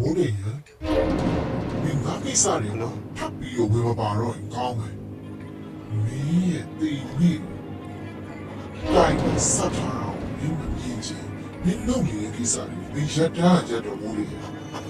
မိုးနေရဒီငါကိစ္စတွေတော့ထပ်ပြီးတော့ဝေမပါတော့ရင်ကောင်းမယ်မင်းရဲ့တီမိတိုင်းမစတ်ထားအောင်မင်းမမြင်ချင်မင်းလုပ်နေတဲ့ကိစ္စတွေဒီရက်တာကြတော့မိုးနေရ။